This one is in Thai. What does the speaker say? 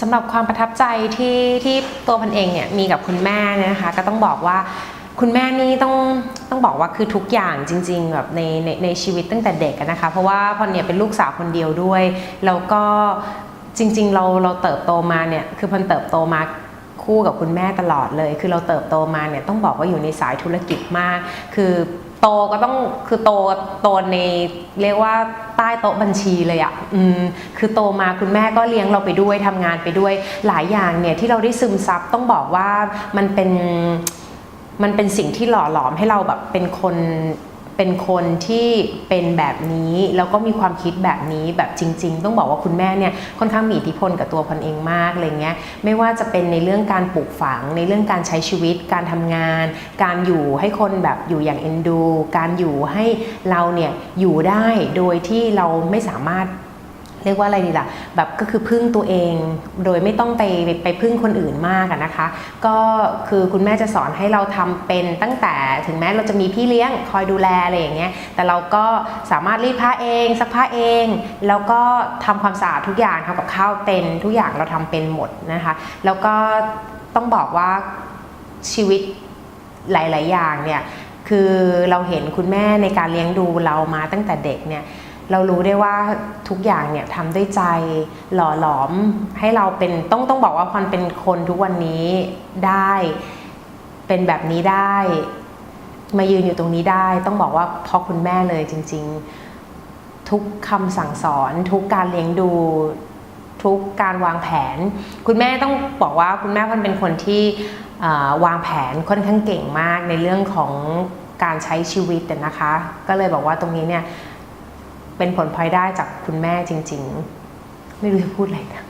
สำหรับความประทับใจที่ที่ตัวพันเองเนี่ยมีกับคุณแม่เนี่ยนะคะ ก็ต้องบอกว่าคุณแม่นี่ต้องต้องบอกว่าคือทุกอย่างจริงๆแบบในในในชีวิตตั้งแต่เด็กนะคะ เพราะว่าพอนเนี่ยเป็นลูกสาวคนเดียวด้วย แล้วก็จริง ๆ เราเราเติบโตมาเนี่ยคือพันเติบโตมาคู่กับคุณแม่ตลอดเลย คือเราเติบโตมาเนี่ยต้องบอกว่าอยู่ในสายธุรกิจมาก คือ โตก็ต้องคือโตโตในเรียกว่าใต้โต๊ะบัญชีเลยอะ่ะอืมคือโตมาคุณแม่ก็เลี้ยงเราไปด้วยทำงานไปด้วยหลายอย่างเนี่ยที่เราได้ซึมซับต้องบอกว่ามันเป็นมันเป็นสิ่งที่หล่อหลอมให้เราแบบเป็นคน เป็นคนที่เป็นแบบนี้แล้วก็มีความคิดแบบนี้แบบจริง ๆ ต้องบอกว่าคุณแม่เนี่ยค่อนข้างมีอิทธิพลกับตัวพันเองมากอะไรเงี้ยไม่ว่าจะเป็นในเรื่องการปลูกฝัง ในเรื่องการใช้ชีวิต การทำงาน การอยู่ให้คนแบบอยู่อย่างเอ็นดู การอยู่ให้เราเนี่ยอยู่ได้โดยที่เราไม่สามารถ เรียกว่าอะไรดีล่ะแบบก็คือพึ่งตัวเอง โดยไม่ต้องไปไปพึ่งคนอื่นมากนะคะ ก็คือคุณแม่จะสอนให้เราทำเป็นตั้งแต่ถึงแม้เราจะมีพี่เลี้ยงคอยดูแลอะไรอย่างเงี้ยแต่เราก็สามารถรีดผ้าเองซักผ้าเอง แล้วก็ทำความสะอาดทุกอย่างทำกับข้าวเป็นทุกอย่างเราทำเป็นหมดนะคะ แล้วก็ต้องบอกว่าชีวิตหลาย ๆ อย่างเนี่ยคือเราเห็นคุณแม่ในการเลี้ยงดูเรามาตั้งแต่เด็กเนี่ย เรารู้ได้ว่าทุกอย่างเนี่ยทำด้วยใจหล่อหลอมให้เราเป็นต้องต้องบอกว่าพรเป็นคนทุกวันนี้ได้เป็นแบบนี้ได้ มายืนอยู่ตรงนี้ได้ ต้องบอกว่าเพราะคุณแม่เลยจริง ๆ ทุกคำสั่งสอน ทุกการเลี้ยงดู ทุกการวางแผน คุณแม่ต้องบอกว่าคุณแม่พันเป็นคนที่วางแผนค่อนข้างเก่งมากในเรื่องของการใช้ชีวิตนะคะ ก็เลยบอกว่าตรงนี้เนี่ย เป็นผลพลอยได้จากคุณแม่จริง ๆ ไม่รู้จะพูดอะไรนะ